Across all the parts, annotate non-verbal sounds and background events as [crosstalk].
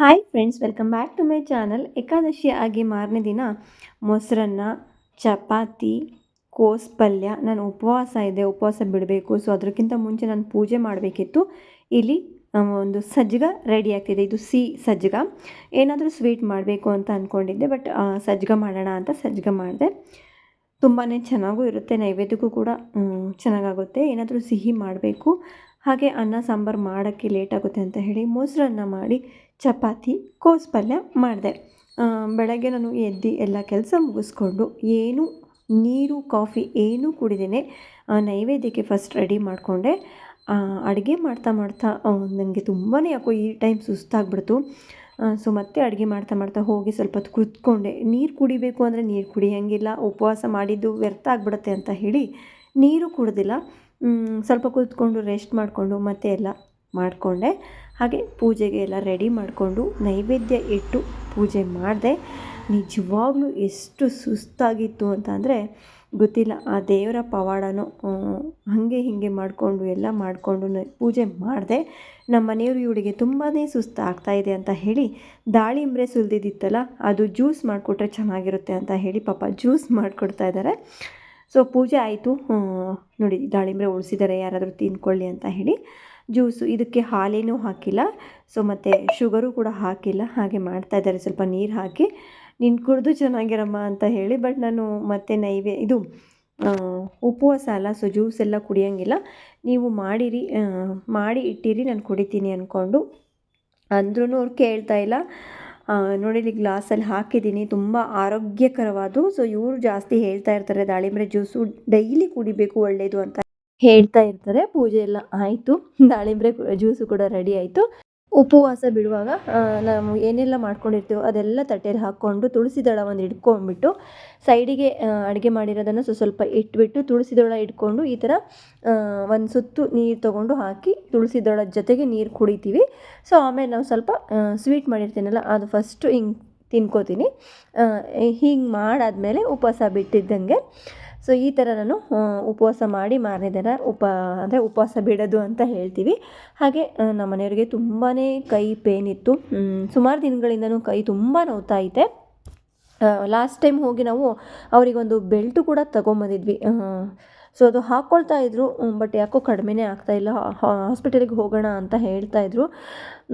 Hi friends welcome back to my channel Ekadashi ಆಗಿ ಮಾರನೇ ದಿನ ಮೊಸರನ್ನ, ಚಪಾತಿ, ಕೋಸ್ ಪಲ್ಯ. ನಾನು ಉಪವಾಸ ಇದೆ, ಉಪವಾಸ ಬಿಡಬೇಕು. ಸೊ ಅದಕ್ಕಿಂತ ಮುಂಚೆ ನಾನು ಪೂಜೆ ಮಾಡಬೇಕಿತ್ತು. ಇಲ್ಲಿ ಒಂದು ಸಜ್ಜಗ ರೆಡಿ ಆಗ್ತಿದೆ. ಇದು ಸಿ ಸಜ್ಜಗ. ಏನಾದರೂ ಸ್ವೀಟ್ ಮಾಡಬೇಕು ಅಂತ ಅಂದ್ಕೊಂಡಿದ್ದೆ ಬಟ್ ಸಜ್ಜಗ ಮಾಡೋಣ ಅಂತ ಸಜ್ಜಗ ಮಾಡಿದೆ. ತುಂಬಾ ಚೆನ್ನಾಗೂ ಇರುತ್ತೆ, ನೈವೇದ್ಯಕ್ಕೂ ಕೂಡ ಚೆನ್ನಾಗಾಗುತ್ತೆ. ಏನಾದರೂ ಸಿಹಿ ಮಾಡಬೇಕು. ಹಾಗೆ ಅನ್ನ, ಸಾಂಬಾರು ಮಾಡೋಕ್ಕೆ ಲೇಟ್ ಆಗುತ್ತೆ ಅಂತ ಹೇಳಿ ಮೊಸರನ್ನ ಮಾಡಿ ಚಪಾತಿ, ಕೋಸು ಪಲ್ಯ ಮಾಡಿದೆ. ಬೆಳಗ್ಗೆ ನಾನು ಎದ್ದು ಎಲ್ಲ ಕೆಲಸ ಮುಗಿಸ್ಕೊಂಡು ಏನು ನೀರು, ಕಾಫಿ ಏನೂ ಕುಡಿದೇನೆ ನೈವೇದ್ಯಕ್ಕೆ ಫಸ್ಟ್ ರೆಡಿ ಮಾಡಿಕೊಂಡೆ. ಅಡುಗೆ ಮಾಡ್ತಾ ಮಾಡ್ತಾ ನನಗೆ ತುಂಬಾ ಯಾಕೋ ಈ ಟೈಮ್ ಸುಸ್ತಾಗ್ಬಿಡ್ತು. ಸೊ ಮತ್ತೆ ಅಡುಗೆ ಮಾಡ್ತಾ ಮಾಡ್ತಾ ಹೋಗಿ ಸ್ವಲ್ಪ ಹೊತ್ತು ಕೂತ್ಕೊಂಡೆ. ನೀರು ಕುಡಿಬೇಕು ಅಂದರೆ ನೀರು ಕುಡಿಯೋಂಗಿಲ್ಲ, ಉಪವಾಸ ಮಾಡಿದ್ದು ವ್ಯರ್ಥ ಆಗಿಬಿಡುತ್ತೆ ಅಂತ ಹೇಳಿ ನೀರು ಕುಡ್ದಿಲ್ಲ. ಸ್ವಲ್ಪ ಕುತ್ಕೊಂಡು ರೆಸ್ಟ್ ಮಾಡಿಕೊಂಡು ಮತ್ತೆ ಎಲ್ಲ ಮಾಡಿಕೊಂಡೆ. ಹಾಗೆ ಪೂಜೆಗೆ ಎಲ್ಲ ರೆಡಿ ಮಾಡಿಕೊಂಡು ನೈವೇದ್ಯ ಇಟ್ಟು ಪೂಜೆ ಮಾಡಿದೆ. ನಿಜವಾಗ್ಲೂ ಎಷ್ಟು ಸುಸ್ತಾಗಿತ್ತು ಅಂತ ಅಂದರೆ ಗೊತ್ತಿಲ್ಲ. ಆ ದೇವರ ಪವಾಡನೂ ಹಾಗೆ ಹೀಗೆ ಮಾಡಿಕೊಂಡು ಎಲ್ಲ ಮಾಡಿಕೊಂಡು ಪೂಜೆ ಮಾಡಿದೆ ನಮ್ಮ ಮನೆಯವರು ಇವಳಿಗೆ ತುಂಬಾ ಸುಸ್ತು ಆಗ್ತಾಯಿದೆ ಅಂತ ಹೇಳಿ ದಾಳಿಂಬ್ರೆ ಸುಲಿದಿತ್ತಲ್ಲ ಅದು ಜ್ಯೂಸ್ ಮಾಡಿಕೊಟ್ರೆ ಚೆನ್ನಾಗಿರುತ್ತೆ ಅಂತ ಹೇಳಿ ಪಾಪ ಜ್ಯೂಸ್ ಮಾಡಿಕೊಡ್ತಾ ಇದ್ದಾರೆ. ಸೊ ಪೂಜೆ ಆಯಿತು. ನೋಡಿ ದಾಳಿಂಬ್ರೆ ಉಳಿಸಿದ್ದಾರೆ ಯಾರಾದರೂ ತಿನ್ಕೊಳ್ಳಿ ಅಂತ ಹೇಳಿ. ಜ್ಯೂಸು, ಇದಕ್ಕೆ ಹಾಲೇನೂ ಹಾಕಿಲ್ಲ. ಸೊ ಮತ್ತು ಶುಗರು ಕೂಡ ಹಾಕಿಲ್ಲ. ಹಾಗೆ ಮಾಡ್ತಾ ಇದ್ದಾರೆ. ಸ್ವಲ್ಪ ನೀರು ಹಾಕಿ. ನೀನು ಕುಡಿದು ಚೆನ್ನಾಗಿರಮ್ಮ ಅಂತ ಹೇಳಿ, ಬಟ್ ನಾನು ಮತ್ತೆ ನೈವೇ, ಇದು ಉಪವಾಸ ಅಲ್ಲ ಸೊ ಜ್ಯೂಸ್ ಎಲ್ಲ ಕುಡಿಯೋಂಗಿಲ್ಲ. ನೀವು ಮಾಡಿರಿ ಮಾಡಿ ಇಟ್ಟಿರಿ, ನಾನು ಕುಡಿತೀನಿ ಅಂದ್ಕೊಂಡು ಅಂದ್ರೂ ಅವ್ರು ಕೇಳ್ತಾ ಇಲ್ಲ. ನೋಡಿ, ಇಲ್ಲಿ ಗ್ಲಾಸಲ್ಲಿ ಹಾಕಿದ್ದೀನಿ. ತುಂಬ ಆರೋಗ್ಯಕರವಾದು ಸೊ ಇವರು ಜಾಸ್ತಿ ಹೇಳ್ತಾ ಇರ್ತಾರೆ ದಾಳಿಂಬೆ ಜ್ಯೂಸು ಡೈಲಿ ಕುಡಿಬೇಕು ಒಳ್ಳೆಯದು ಅಂತ. ಹೇಳ್ತಾ ಇರ್ತಾರೆ. ಪೂಜೆ ಎಲ್ಲ ಆಯಿತು. ದಾಳಿಂಬೆ ಜ್ಯೂಸು ಕೂಡ ರೆಡಿ ಆಯಿತು. ಉಪವಾಸ ಬಿಡುವಾಗ ನಾವು ಏನೆಲ್ಲ ಮಾಡ್ಕೊಂಡಿರ್ತೀವೋ ಅದೆಲ್ಲ ತಟ್ಟೆಯಲ್ಲಿ ಹಾಕ್ಕೊಂಡು ತುಳಸಿ ದಳ ಒಂದು ಇಟ್ಕೊಂಡ್ಬಿಟ್ಟು ಸೈಡಿಗೆ ಅಡುಗೆ ಮಾಡಿರೋದನ್ನು ಸ್ವಲ್ಪ ಸ್ವಲ್ಪ ಇಟ್ಬಿಟ್ಟು ತುಳಸಿ ದಳ ಇಟ್ಕೊಂಡು ಈ ಥರ ಒಂದು ಸುತ್ತು ನೀರು ತೊಗೊಂಡು ಹಾಕಿ ತುಳಸಿ ದಳದ ಜೊತೆಗೆ ನೀರು ಕುಡಿತೀವಿ. ಸೊ ಆಮೇಲೆ ನಾವು ಸ್ವಲ್ಪ ಸ್ವೀಟ್ ಮಾಡಿರ್ತೀನಲ್ಲ, ಅದು ಫಸ್ಟು ಹಿಂಗೆ ತಿನ್ಕೋತೀನಿ. ಹಿಂಗೆ ಮಾಡಾದಮೇಲೆ ಉಪವಾಸ ಬಿಟ್ಟಿದ್ದಂಗೆ. ಸೊ ಈ ಥರ ನಾನು ಉಪವಾಸ ಮಾಡಿ ಮಾರನೇ ದಿನ ಉಪ, ಅಂದರೆ ಉಪವಾಸ ಬಿಡೋದು ಅಂತ ಹೇಳ್ತೀವಿ. ಹಾಗೆ ನಮ್ಮ ಮನೆಯವರಿಗೆ ತುಂಬಾ ಕೈ ಪೇನ್ ಇತ್ತು. ಸುಮಾರು ದಿನಗಳಿಂದನೂ ಕೈ ತುಂಬ ನೋವ್ತಾ ಐತೆ. ಲಾಸ್ಟ್ ಟೈಮ್ ಹೋಗಿ ನಾವು ಅವರಿಗೊಂದು ಬೆಲ್ಟು ಕೂಡ ತಗೊಂಬಂದಿದ್ವಿ. ಸೊ ಅದು ಹಾಕ್ಕೊಳ್ತಾ ಇದ್ರು. ಬಟ್ ಯಾಕೋ ಕಡಿಮೆನೇ ಇಲ್ಲ. ಹಾಸ್ಪಿಟಲಿಗೆ ಹೋಗೋಣ ಅಂತ ಹೇಳ್ತಾ ಇದ್ರು.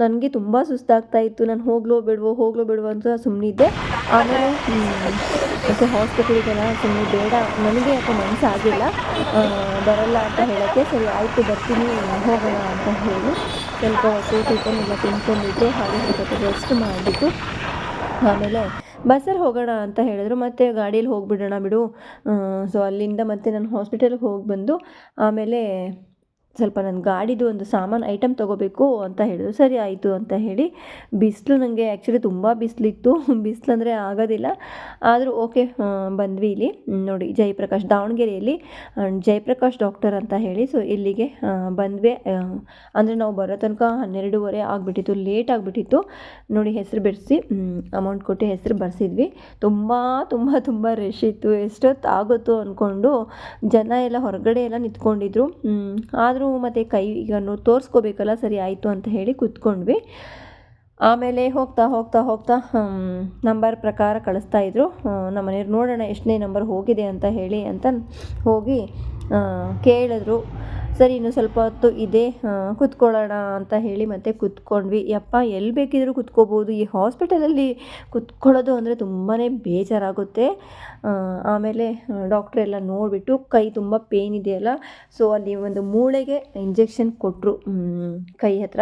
ನನಗೆ ತುಂಬ ಸುಸ್ತಾಗ್ತಾ ಇತ್ತು. ನಾನು ಹೋಗ್ಲೋ ಬಿಡುವೋ ಹೋಗ್ಲೋ ಬಿಡುವೋ ಅಂತ ಸುಮ್ಮನಿದ್ದೆ ಆಮೇಲೆ ಮತ್ತೆ ಹಾಸ್ಪಿಟಲಿಗೆಲ್ಲ ಸುಮ್ಮನೆ ಬೇಡ. ನನಗೆ ಯಾಕೋ ಮನಸ್ಸಾಗಿಲ್ಲ. ಬರಲ್ಲ ಅಂತ ಹೇಳೋಕ್ಕೆ ಸರಿ ಆಯಿತು, ಬರ್ತೀನಿ, ಹೋಗೋಣ ಅಂತ ಹೇಳಿ ಸ್ವಲ್ಪ ಹೊತ್ತು ಎಲ್ಲ ತಿನ್ಕೊಂಡಿದ್ದು, ಹಾಗೆ ಸ್ವಲ್ಪ ರೆಸ್ಟ್ ಮಾಡಿಬಿಟ್ಟು ಆಮೇಲೆ ಬಸ್ಸಲ್ಲಿ ಹೋಗೋಣ ಅಂತ ಹೇಳಿದ್ರು. ಮತ್ತು ಗಾಡೀಲಿ ಹೋಗಿಬಿಡೋಣ ಬಿಡು. ಸೊ ಅಲ್ಲಿಂದ ಮತ್ತೆ ನಾನು ಹಾಸ್ಪಿಟಲ್ಗೆ ಹೋಗಿ ಬಂದು ಆಮೇಲೆ ಸ್ವಲ್ಪ ನನ್ನ ಗಾಡಿದು ಒಂದು ಸಾಮಾನು ಐಟಮ್ ತೊಗೋಬೇಕು ಅಂತ ಹೇಳಿದ್ರು. ಸರಿ ಆಯಿತು ಅಂತ ಹೇಳಿ ಬಿಸಿಲು ನನಗೆ ಆ್ಯಕ್ಚುಲಿ ತುಂಬ ಬಿಸಿಲಿತ್ತು. [laughs] ಬಿಸಿಲು ಅಂದರೆ ಆಗೋದಿಲ್ಲ. ಆದರೂ ಓಕೆ ಬಂದ್ವಿ ಇಲ್ಲಿ. ನೋಡಿ ಜಯಪ್ರಕಾಶ್, ದಾವಣಗೆರೆಯಲ್ಲಿ ಜಯಪ್ರಕಾಶ್ ಡಾಕ್ಟರ್ ಅಂತ ಹೇಳಿ. ಸೊ ಇಲ್ಲಿಗೆ ಬಂದ್ವಿ. ಅಂದರೆ ನಾವು ಬರೋ ತನಕ ಹನ್ನೆರಡೂವರೆ ಆಗಿಬಿಟ್ಟಿತ್ತು ಲೇಟ್ ಆಗಿಬಿಟ್ಟಿತ್ತು. ನೋಡಿ ಹೆಸರು ಬಿಡಿಸಿ ಅಮೌಂಟ್ ಕೊಟ್ಟು ಹೆಸರು ಬರ್ಸಿದ್ವಿ. ತುಂಬ ತುಂಬ ತುಂಬ ರಶ್ ಇತ್ತು. ಎಷ್ಟೊತ್ತು ಆಗುತ್ತೋ ಅಂದ್ಕೊಂಡು ಜನ ಎಲ್ಲ ಹೊರಗಡೆ ಎಲ್ಲ ನಿಂತ್ಕೊಂಡಿದ್ರು. ಆದರೂ ಮತ್ತು ಕೈ ಈಗ ನೋ ತೋರಿಸ್ಕೋಬೇಕಲ್ಲ, ಸರಿ ಆಯಿತು ಅಂತ ಹೇಳಿ ಕೂತ್ಕೊಂಡ್ವಿ. ಆಮೇಲೆ ಹೋಗ್ತಾ ಹೋಗ್ತಾ ಹೋಗ್ತಾ ನಂಬರ್ ಪ್ರಕಾರ ಕಳಿಸ್ತಾ ಇದ್ರು. ನಮ್ಮ ಮನೆಯವ್ರು ನೋಡೋಣ ಎಷ್ಟನೇ ನಂಬರ್ ಹೋಗಿದೆ ಅಂತ ಹೇಳಿ ಅಂತ ಹೋಗಿ ಕೇಳಿದ್ರು. ಸರಿ, ಇನ್ನು ಸ್ವಲ್ಪ ಹೊತ್ತು ಇದೆ ಕುತ್ಕೊಳ್ಳೋಣ ಅಂತ ಹೇಳಿ ಮತ್ತೆ ಕುತ್ಕೊಂಡ್ವಿ. ಯಪ್ಪ, ಎಲ್ಲಿ ಬೇಕಿದ್ರೂ ಕುತ್ಕೋಬೋದು. ಈ ಹಾಸ್ಪಿಟಲಲ್ಲಿ ಕುತ್ಕೊಳ್ಳೋದು ಅಂದರೆ ತುಂಬಾ ಬೇಜಾರಾಗುತ್ತೆ. ಆಮೇಲೆ ಡಾಕ್ಟ್ರ್ ಎಲ್ಲ ನೋಡಿಬಿಟ್ಟು ಕೈ ತುಂಬ ಪೇನ್ ಇದೆಯಲ್ಲ ಸೊ ಅಲ್ಲಿ ಒಂದು ಮೂಳೆಗೆ ಇಂಜೆಕ್ಷನ್ ಕೊಟ್ಟರು ಕೈ ಹತ್ರ.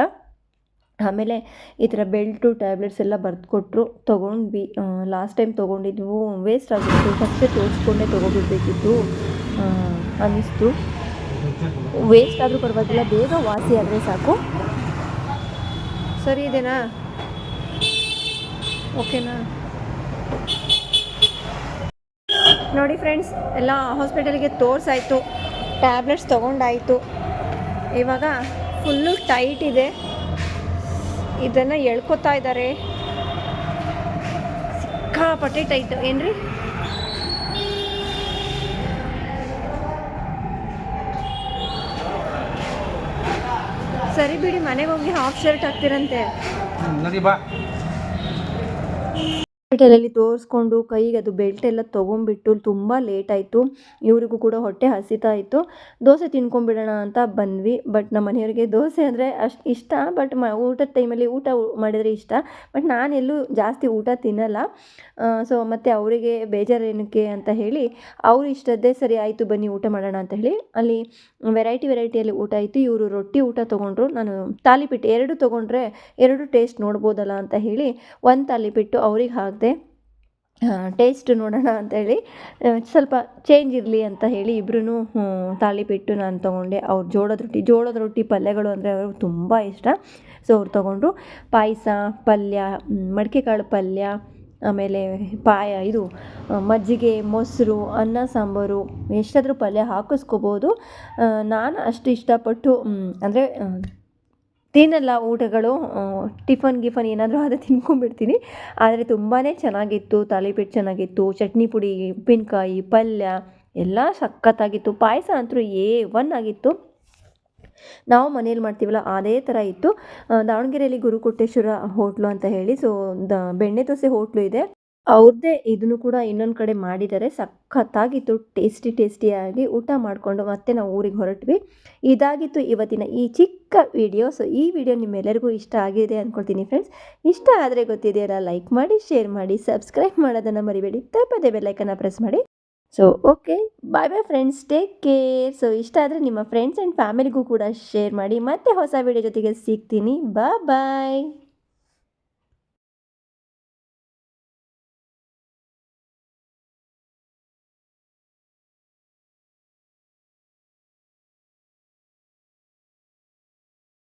ಆಮೇಲೆ ಈ ಥರ ಬೆಲ್ಟು ಟ್ಯಾಬ್ಲೆಟ್ಸ್ ಎಲ್ಲ ಬರೆದುಕೊಟ್ರು, ತೊಗೊಂಡ್ವಿ. ಲಾಸ್ಟ್ ಟೈಮ್ ತೊಗೊಂಡಿದ್ವು ವೇಸ್ಟ್ ಆಗಿತ್ತು. ಫಸ್ಟೇ ತೋರಿಸ್ಕೊಂಡೇ ತೊಗೊಬಿಡ್ಬೇಕಿತ್ತು ಅನ್ನಿಸ್ತು. ವೇಸ್ಟ್ ಆದರೂ ಪರವಾಗಿಲ್ಲ, ಬೇಗ ವಾಸಿ ಆದರೆ ಸಾಕು. ಸರಿ, ಇದೆನಾ? ಓಕೆನಾ? ನೋಡಿ ಫ್ರೆಂಡ್ಸ್, ಎಲ್ಲ ಹಾಸ್ಪಿಟಲ್ಗೆ ತೋರಿಸಾಯಿತು. ಟ್ಯಾಬ್ಲೆಟ್ಸ್ ತೊಗೊಂಡಾಯಿತು. ಇವಾಗ ಫುಲ್ಲು ಟೈಟ್ ಇದೆ. ಇದನ್ನು ಎಳ್ಕೊತಾ ಇದ್ದಾರೆ. ಸಿಕ್ಕಾಪಟ್ಟೆ ಟೈಟ್. ಏನ್ರಿ? ಸರಿ ಬಿಡಿ ಮನೆಗೆ ಹೋಗಿ ಹಾಫ್ ಶರ್ಟ್ ಹಾಕ್ತಿರಂತೆ. ಬಾ. ಹಾಸ್ಪಿಟಲಲ್ಲಿ ತೋರಿಸ್ಕೊಂಡು ಕೈಗೆ ಅದು ಬೆಲ್ಟ್ ಎಲ್ಲ ತೊಗೊಂಬಿಟ್ಟು ತುಂಬ ಲೇಟ್ ಆಯಿತು. ಇವರಿಗೂ ಕೂಡ ಹೊಟ್ಟೆ ಹಸಿತಾ ಇತ್ತು. ದೋಸೆ ತಿನ್ಕೊಂಬಿಡೋಣ ಅಂತ ಬಂದ್ವಿ. ಬಟ್ ನಮ್ಮ ಮನೆಯವರಿಗೆ ದೋಸೆ ಅಂದರೆ ಅಷ್ಟು ಇಷ್ಟ. ಬಟ್ ಮ ಊಟದ ಟೈಮಲ್ಲಿ ಊಟ ಮಾಡಿದರೆ ಇಷ್ಟ. ಬಟ್ ನಾನೆಲ್ಲೂ ಜಾಸ್ತಿ ಊಟ ತಿನ್ನಲ್ಲ. ಸೊ ಮತ್ತು ಅವರಿಗೆ ಬೇಜಾರೇನಕ್ಕೆ ಅಂತ ಹೇಳಿ, ಅವ್ರು ಇಷ್ಟದ್ದೇ ಸರಿ ಆಯಿತು ಬನ್ನಿ ಊಟ ಮಾಡೋಣ ಅಂತ ಹೇಳಿ ಅಲ್ಲಿ ವೆರೈಟಿ ವೆರೈಟಿಯಲ್ಲಿ ಊಟ ಆಯಿತು. ಇವರು ರೊಟ್ಟಿ ಊಟ ತೊಗೊಂಡ್ರು. ನಾನು ತಾಲಿಪಿಟ್ಟು ಎರಡು ತೊಗೊಂಡ್ರೆ ಎರಡು ಟೇಸ್ಟ್ ನೋಡ್ಬೋದಲ್ಲ ಅಂತ ಹೇಳಿ ಒಂದು ತಾಲಿಪಿಟ್ಟು ಅವ್ರಿಗೆ ಹಾಕಿದೆ ಟೇಸ್ಟ್ ನೋಡೋಣ ಅಂತೇಳಿ ಸ್ವಲ್ಪ ಚೇಂಜ್ ಇರಲಿ ಅಂತ ಹೇಳಿ ಇಬ್ಬರೂ ತಾಳಿಪಿಟ್ಟು ನಾನು ತೊಗೊಂಡೆ. ಅವ್ರು ಜೋಳದ ರೊಟ್ಟಿ ಜೋಳದ ರೊಟ್ಟಿ ಪಲ್ಯಗಳು ಅಂದರೆ ಅವ್ರಿಗೆ ತುಂಬ ಇಷ್ಟ. ಸೊ ಅವ್ರು ತೊಗೊಂಡ್ರು ಪಾಯಸ, ಪಲ್ಯ ಮಡಿಕೆ ಕಾಳು ಪಲ್ಯ, ಆಮೇಲೆ ಪಾಯ, ಇದು ಮಜ್ಜಿಗೆ, ಮೊಸರು, ಅನ್ನ, ಸಾಂಬಾರು, ಎಷ್ಟಾದರೂ ಪಲ್ಯ ಹಾಕಿಸ್ಕೋಬೋದು. ನಾನು ಅಷ್ಟು ಇಷ್ಟಪಟ್ಟು ಅಂದರೆ ತಿನ್ನಲ್ಲ ಊಟಗಳು ಟಿಫನ್, ಗಿಫನ್ ಏನಾದರೂ ಆದರೆ ತಿನ್ಕೊಂಡ್ಬಿಡ್ತೀನಿ. ಆದರೆ ತುಂಬಾ ಚೆನ್ನಾಗಿತ್ತು ತಾಲಿಪೀಠ ಚೆನ್ನಾಗಿತ್ತು, ಚಟ್ನಿ ಪುಡಿ, ಉಪ್ಪಿನಕಾಯಿ, ಪಲ್ಯ ಎಲ್ಲ ಸಖತ್ತಾಗಿತ್ತು. ಪಾಯಸ ಅಂತೂ ಏ ಒನ್ ಆಗಿತ್ತು. ನಾವು ಮನೇಲಿ ಮಾಡ್ತೀವಲ್ಲ, ಅದೇ ಥರ ಇತ್ತು. ದಾವಣಗೆರೆಯಲ್ಲಿ ಗುರುಕೊಟ್ಟೇಶ್ವರ ಹೋಟ್ಲು ಅಂತ ಹೇಳಿ, ಸೊ ದ, ಬೆಣ್ಣೆ ದೋಸೆ ಹೋಟ್ಲು ಇದೆ. ಅವ್ರದ್ದೇ ಇದನ್ನು ಕೂಡ ಇನ್ನೊಂದು ಕಡೆ ಮಾಡಿದ್ದಾರೆ ಸಖತ್ತಾಗಿತ್ತು, ಟೇಸ್ಟಿ ಟೇಸ್ಟಿಯಾಗಿ ಊಟ ಮಾಡಿಕೊಂಡು ಮತ್ತೆ ನಾವು ಊರಿಗೆ ಹೊರಟ್ವಿ. ಇದಾಗಿತ್ತು ಇವತ್ತಿನ ಈ ಚಿಕ್ಕ ವಿಡಿಯೋ. ಸೊ ಈ ವಿಡಿಯೋ ನಿಮ್ಮೆಲ್ಲರಿಗೂ ಇಷ್ಟ ಆಗಿದೆ ಅಂದ್ಕೊಳ್ತೀನಿ ಫ್ರೆಂಡ್ಸ್ ಇಷ್ಟ ಆದರೆ ಗೊತ್ತಿದೆಯಲ್ಲ ಲೈಕ್ ಮಾಡಿ ಶೇರ್ ಮಾಡಿ ಸಬ್ಸ್ಕ್ರೈಬ್ ಮಾಡೋದನ್ನು ಮರಿಬೇಡಿ. ತಪ್ಪದೆ ಬೆಲ್ಲೈಕನ್ನು ಪ್ರೆಸ್ ಮಾಡಿ. So okay bye bye friends take care so ಇಷ್ಟ ಆದರೆ ನಿಮ್ಮ ಫ್ರೆಂಡ್ಸ್ ಆ್ಯಂಡ್ ಫ್ಯಾಮಿಲಿಗೂ ಕೂಡ ಶೇರ್ ಮಾಡಿ. ಮತ್ತೆ ಹೊಸ ವಿಡಿಯೋ ಜೊತೆಗೆ ಸಿಗ್ತೀನಿ. ಬಾ ಬಾಯ್